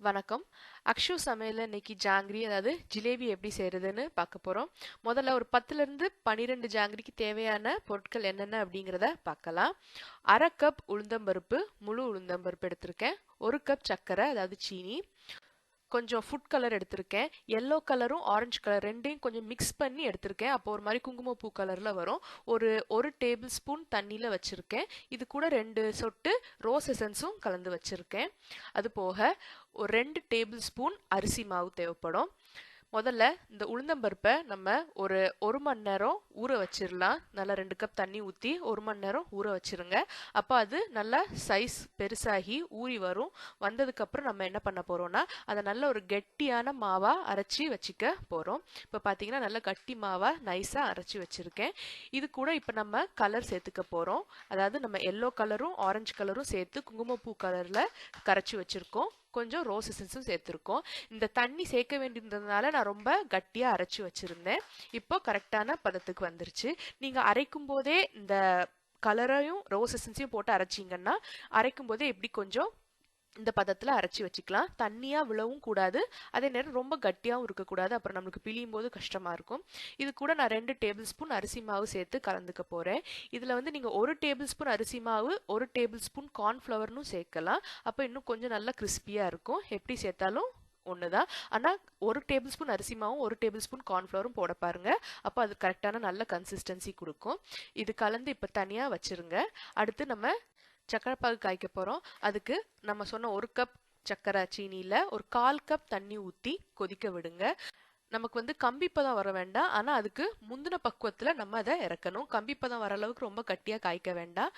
வணக்கம். அக்ஷு சமையலில் இன்னைக்கு ஜாங்கிரி அதாவது ஜிலேபி எப்படி செய்கிறதுன்னு பார்க்க போகிறோம் முதல்ல ஒரு பத்துலேருந்து பன்னிரெண்டு ஜாங்கிரிக்கு தேவையான பொருட்கள் என்னென்ன அப்படிங்கிறத பார்க்கலாம். அரை கப் உளுந்தம்பருப்பு முழு உளுந்தம்பருப்பு எடுத்திருக்கேன். ஒரு கப் சர்க்கரை அதாவது சீனி. கொஞ்சம் ஃபுட் கலர் எடுத்திருக்கேன். எல்லோ கலரும் ஆரஞ்சு கலர் ரெண்டையும் கொஞ்சம் மிக்ஸ் பண்ணி எடுத்திருக்கேன். அப்போ ஒரு மாதிரி குங்குமப்பூ கலரில் வரும். ஒரு ஒரு டேபிள் ஸ்பூன் தண்ணியில் வச்சுருக்கேன். இது கூட ரெண்டு சொட்டு ரோஸ் எசன்ஸும் கலந்து வச்சுருக்கேன். அது போக ஒரு ரெண்டு டேபிள் ஸ்பூன் அரிசி மாவு தேவைப்படும். முதல்ல இந்த உளுந்தம்பருப்பை நம்ம ஒரு ஒரு மணி நேரம் ஊற வச்சிடலாம் நல்லா ரெண்டு கப் தண்ணி ஊற்றி ஒரு மணி நேரம் ஊற வச்சிருங்க. அப்போ அது நல்லா சைஸ் பெருசாகி ஊறி வரும். வந்ததுக்கப்புறம் நம்ம என்ன பண்ண போகிறோம்னா அதை நல்ல ஒரு கெட்டியான மாவாக அரைச்சி வச்சுக்க போகிறோம் இப்போ பார்த்தீங்கன்னா நல்ல கட்டி மாவாக நைஸாக அரைச்சி வச்சுருக்கேன். இது கூட இப்போ நம்ம கலர் சேர்த்துக்க போகிறோம் அதாவது நம்ம எல்லோ கலரும் ஆரஞ்சு கலரும் சேர்த்து குங்குமப்பூ கலரில் கரைச்சி வச்சுருக்கோம். கொஞ்சம் ரோஸ் எசன்ஸும் சேர்த்துருக்கோம். இந்த தண்ணி சேர்க்க வேண்டியிருந்ததுனால நான் ரொம்ப கட்டியாக அரைச்சி வச்சுருந்தேன். இப்போ கரெக்டான பதத்துக்கு வந்துருச்சு. நீங்கள் அரைக்கும் போதே இந்த கலரையும் ரோஸ் எசன்ஸையும் போட்டு அரைச்சிங்கன்னா அரைக்கும் போதே எப்படி கொஞ்சம் இந்த பதத்தில் அரைச்சி வச்சுக்கலாம். தண்ணியாக விழவும் கூடாது. அதே நேரம் ரொம்ப கட்டியாகவும் இருக்கக்கூடாது. அப்புறம் நம்மளுக்கு பிழியும் போது கஷ்டமாக இருக்கும். இது கூட நான் ரெண்டு டேபிள் ஸ்பூன் அரிசி மாவு சேர்த்து கலந்துக்க போகிறேன் இதில் வந்து நீங்கள் ஒரு டேபிள் ஸ்பூன் அரிசி மாவு ஒரு டேபிள் ஸ்பூன் கார்ன்ஃப்ளவர்னும் சேர்க்கலாம். அப்போ இன்னும் கொஞ்சம் நல்லா கிறிஸ்பியாக இருக்கும். எப்படி சேர்த்தாலும் ஒன்று தான் ஆனால் ஒரு டேபிள் ஸ்பூன் அரிசி மாவும் ஒரு டேபிள் ஸ்பூன் கார்ன்ஃப்ளவரும் போட பாருங்க. அப்போ அது கரெக்டான நல்ல கன்சிஸ்டன்சி கொடுக்கும். இது கலந்து இப்போ தனியாக வச்சுருங்க. அடுத்து நம்ம சக்கரை பாகு காய்க்க போகிறோம் அதுக்கு நம்ம சொன்ன ஒரு கப் சக்கரை சீனியில் ஒரு கால் கப் தண்ணி ஊற்றி கொதிக்க விடுங்க. நமக்கு வந்து கம்பிப்பதம் வர வேண்டாம். ஆனால் அதுக்கு முந்தின பக்குவத்தில் நம்ம அதை இறக்கணும். கம்பிப்பதம் வர அளவுக்கு ரொம்ப கட்டியாக காய்க்க வேண்டாம்.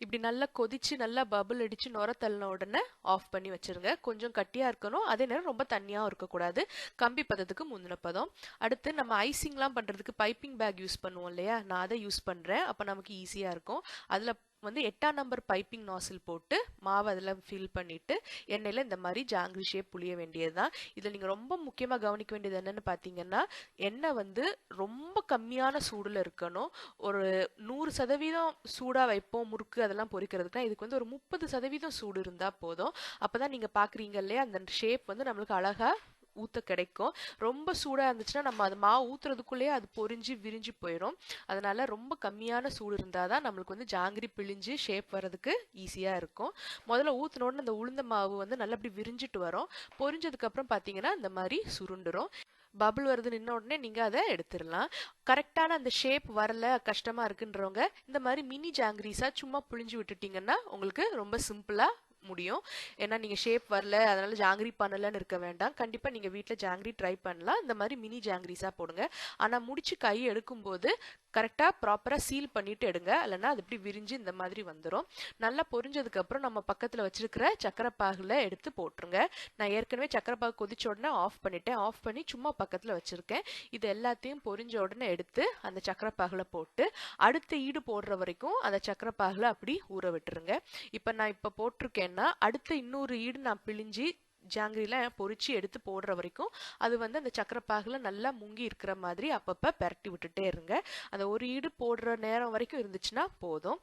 இப்படி நல்லா கொதிச்சு நல்லா பபுள் அடிச்சு நுர தள்ளின உடனே ஆஃப் பண்ணி வச்சிருங்க. கொஞ்சம் கட்டியாக இருக்கணும். அதே நேரம் ரொம்ப தண்ணியாகவும் இருக்கக்கூடாது. கம்பி பதத்துக்கு முந்தின பதம். அடுத்து நம்ம ஐசிங்லாம் பண்ணுறதுக்கு பைப்பிங் பேக் யூஸ் பண்ணுவோம் இல்லையா? நான் அதை யூஸ் பண்ணுறேன் அப்போ நமக்கு ஈஸியாக இருக்கும். அதில் வந்து எட்டாம் நம்பர் பைப்பிங் நாசில் போட்டு மாவு அதில் ஃபில் பண்ணிவிட்டு எண்ணெயில் இந்த மாதிரி ஜாங்கிரி ஷேப் புளிய வேண்டியது தான் இதில் நீங்கள் ரொம்ப முக்கியமாக கவனிக்க வேண்டியது என்னென்னு பார்த்தீங்கன்னா எண்ணெய் வந்து ரொம்ப கம்மியான சூடில் இருக்கணும். ஒரு நூறு சதவீதம் சூடாக வைப்போம் முறுக்கு அதெல்லாம் பொறிக்கிறதுக்குனா இதுக்கு வந்து ஒரு முப்பது சதவீதம் சூடு இருந்தால் போதும். அப்போ தான் நீங்கள் பார்க்குறீங்க இல்லையா அந்த ஷேப் வந்து நம்மளுக்கு அழகாக ஊற்ற கிடைக்கும். ரொம்ப சூடாக இருந்துச்சுன்னா நம்ம அது மாவு ஊற்றுறதுக்குள்ளேயே அது பொரிஞ்சு விரிஞ்சு போயிடும் அதனால ரொம்ப கம்மியான சூடு இருந்தால் தான் நம்மளுக்கு வந்து ஜாங்கிரி பிழிஞ்சு ஷேப் வர்றதுக்கு ஈஸியாக இருக்கும். முதல்ல ஊற்றினோடனே அந்த உளுந்த மாவு வந்து நல்லா அப்படி விரிஞ்சிட்டு வரும். பொரிஞ்சதுக்கப்புறம் பார்த்தீங்கன்னா இந்த மாதிரி சுருண்டுரும். பபுள் வருது நின்ன உடனே நீங்கள் அதை எடுத்துடலாம். கரெக்டான அந்த ஷேப் வரல கஷ்டமாக இருக்குன்றவங்க இந்த மாதிரி மினி ஜாங்கிரிஸாக சும்மா புழிஞ்சு விட்டுட்டிங்கன்னா உங்களுக்கு ரொம்ப சிம்பிளாக முடியும். ஏன்னா நீங்கள் ஷேப் வரல அதனால ஜாங்கிரி பண்ணலன்னு இருக்க வேண்டாம். கண்டிப்பாக நீங்கள் வீட்டில் ஜாங்கிரி ட்ரை பண்ணலாம். இந்த மாதிரி மினி ஜாங்கிரிஸாக போடுங்க. ஆனால் முடிச்சு கை எடுக்கும்போது கரெக்டாக ப்ராப்பராக சீல் பண்ணிட்டு எடுங்க. இல்லைன்னா அது இப்படி விரிஞ்சு இந்த மாதிரி வந்துடும் நல்லா பொரிஞ்சதுக்கப்புறம் நம்ம பக்கத்தில் வச்சிருக்கிற சக்கரை பாகில் எடுத்து போட்டுருங்க. நான் ஏற்கனவே சக்கரப்பாகு கொதிச்ச உடனே ஆஃப் பண்ணிட்டேன். ஆஃப் பண்ணி சும்மா பக்கத்தில் வச்சுருக்கேன். இது எல்லாத்தையும் பொரிஞ்ச உடனே எடுத்து அந்த சக்கரை பாகில் போட்டு அடுத்த ஈடு போடுற வரைக்கும் அந்த சக்கரை பாகில் அப்படி ஊற விட்டுருங்க. இப்போ நான் இப்போ போட்டிருக்கேன்னா அடுத்த இன்னொரு ஈடு நான் பிழிஞ்சு ஜாங்கிரியில் பொறிச்சு எடுத்து போடுற வரைக்கும் அது வந்து அந்த சக்கரப்பாகில் நல்லா முங்கி இருக்கிற மாதிரி அப்பப்போ பரட்டி விட்டுட்டே இருங்க. அந்த ஒரு ஈடு போடுற நேரம் வரைக்கும் இருந்துச்சுன்னா போதும்.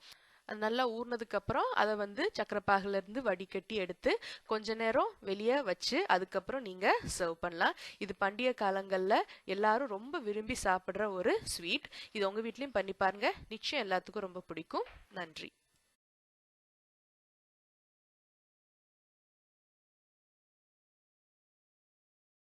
அது நல்லா ஊறினதுக்கப்புறம் அதை வந்து சக்கரப்பாகிலேருந்து வடிகட்டி எடுத்து கொஞ்ச நேரம் வெளியே வச்சு அதுக்கப்புறம் நீங்கள் சர்வ் பண்ணலாம். இது பண்டிகை காலங்களில் எல்லாரும் ரொம்ப விரும்பி சாப்பிட்ற ஒரு ஸ்வீட் இது உங்கள் வீட்லேயும் பண்ணி பாருங்கள் நிச்சயம் எல்லாத்துக்கும் ரொம்ப பிடிக்கும். நன்றி.